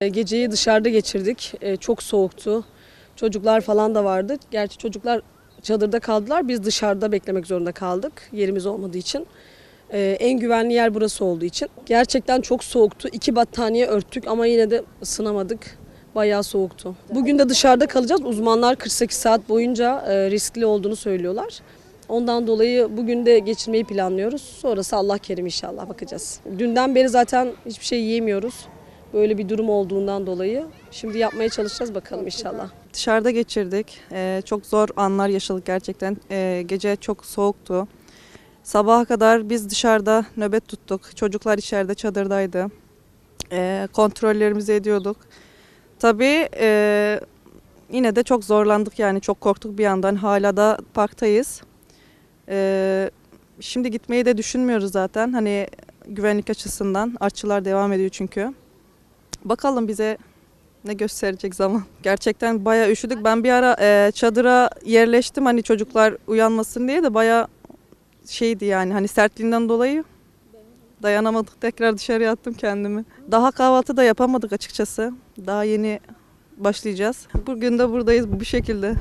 E, Geceyi dışarıda geçirdik. E, Çok soğuktu. Çocuklar falan da vardı. Gerçi çocuklar çadırda kaldılar. Biz dışarıda beklemek zorunda kaldık. Yerimiz olmadığı için. E, En güvenli yer burası olduğu için. Gerçekten çok soğuktu. İki battaniye örttük ama yine de ısınamadık. Bayağı soğuktu. Bugün de dışarıda kalacağız. Uzmanlar 48 saat boyunca riskli olduğunu söylüyorlar. Ondan dolayı bugün de geçirmeyi planlıyoruz. Sonrası Allah kerim inşallah bakacağız. Dünden beri zaten hiçbir şey yiyemiyoruz. Böyle bir durum olduğundan dolayı. Şimdi yapmaya çalışacağız bakalım inşallah. Dışarıda geçirdik. Ee, çok zor anlar yaşadık gerçekten. Ee, gece çok soğuktu. Sabaha kadar biz dışarıda nöbet tuttuk. Çocuklar içeride çadırdaydı. Ee, kontrollerimizi ediyorduk. Tabii e, yine de çok zorlandık yani çok korktuk bir yandan. Hala da parktayız. Ee, şimdi gitmeyi de düşünmüyoruz zaten. Hani güvenlik açısından. Artçılar devam ediyor çünkü. Bakalım bize ne gösterecek zaman. Gerçekten bayağı üşüdük. Ben bir ara e, çadıra yerleştim hani çocuklar uyanmasın diye de bayağı şeydi yani hani sertliğinden dolayı dayanamadık. Tekrar dışarıya attım kendimi. Daha kahvaltı da yapamadık açıkçası. Daha yeni başlayacağız. Bugün de buradayız bu şekilde.